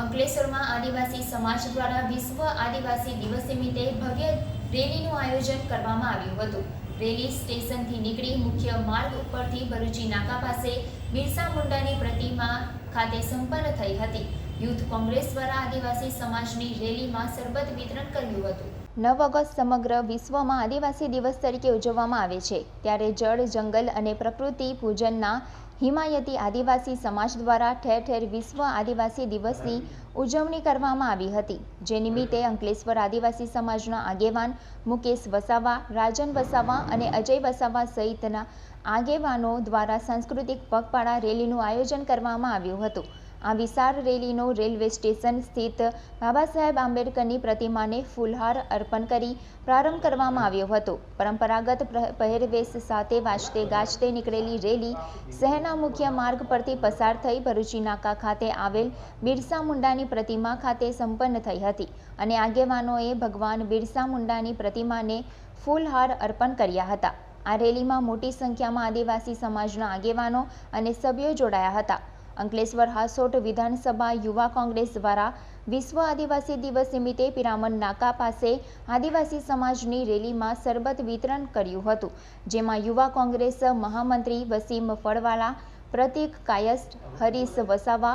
અંકલેશ્વરમાં આદિવાસી સમાજ દ્વારા વિશ્વ આદિવાસી દિવસ નિમિત્તે ભવ્ય રેલીનું આયોજન કરવામાં આવ્યું હતું. રેલી સ્ટેશનથી નીકળી મુખ્ય માર્ગ ઉપરથી ભરૂચી નાકા પાસે બિરસા મુંડાની પ્રતિમા ખાતે સંપન્ન થઈ હતી. યુથ કોંગ્રેસ દ્વારા આદિવાસી સમાજની રેલીમાં સરબત વિતરણ કર્યું હતું. નવ ઓગસ્ટ સમગ્ર વિશ્વમાં આદિવાસી દિવસ તરીકે ઉજવવામાં આવે છે. ત્યારે જળ, જંગલ અને પ્રકૃતિ પૂજનના હિમાયતી આદિવાસી સમાજ દ્વારા ઠેર ઠેર વિશ્વ આદિવાસી દિવસની ઉજવણી કરવામાં આવી હતી. જે નિમિત્તે અંકલેશ્વર આદિવાસી સમાજના આગેવાન મુકેશ વસાવા, રાજન વસાવા અને અજય વસાવા સહિતના આગેવાનો દ્વારા સાંસ્કૃતિક પગપાળા રેલીનું આયોજન કરવામાં આવ્યું હતું. આ વિશાળ રેલીનો રેલવે સ્ટેશન સ્થિત બાબા સાહેબ આંબેડકરની પ્રતિમાને ફૂલહાર અર્પણ કરી પ્રારંભ કરવામાં આવ્યો હતો. પરંપરાગત પહેરવેશ સાથે વાંચતે ગાજતે નીકળેલી રેલી શહેરના મુખ્ય માર્ગ પરથી પસાર થઈ ભરૂચી નાકા ખાતે આવેલ બિરસા મુંડાની પ્રતિમા ખાતે સંપન્ન થઈ હતી અને આગેવાનોએ ભગવાન બિરસા મુંડાની પ્રતિમાને ફૂલહાર અર્પણ કર્યા હતા. આ રેલીમાં મોટી સંખ્યામાં આદિવાસી સમાજના આગેવાનો અને સભ્યો જોડાયા હતા. અંકલેશ્વર હાસોટ વિધાનસભા યુવા કોંગ્રેસ દ્વારા વિશ્વ આદિવાસી દિવસ નિમિત્તે પિરામણ નાકા પાસે આદિવાસી સમાજની રેલીમાં સરબત વિતરણ કર્યું હતું, જેમાં યુવા કોંગ્રેસ મહામંત્રી વસીમ ફળવાલા, પ્રતિક કાયસ્ટ હરીશ વસાવા,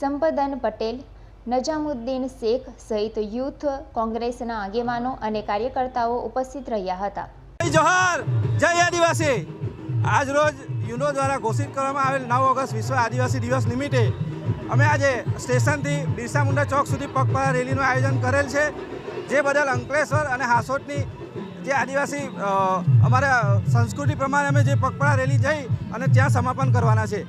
સંપદન પટેલ, નજામુદ્દીન શેખ સહિત યુથ કોંગ્રેસના આગેવાનો અને કાર્યકર્તાઓ ઉપસ્થિત રહ્યા હતા. જય જય આદિવાસી. આજ રોજ યુનો દ્વારા ઘોષિત કરવામાં આવેલ નવ ઓગસ્ટ વિશ્વ આદિવાસી દિવસ નિમિત્તે અમે આજે સ્ટેશનથી બિરસા મુંડા ચોક સુધી પગપાળા રેલીનું આયોજન કરેલ છે, જે બદલ અંકલેશ્વર અને હાસોટની જે આદિવાસી અમારા સંસ્કૃતિ પ્રમાણે અમે જે પગપાળા રેલી જઈ અને ત્યાં સમાપન કરવાના છે.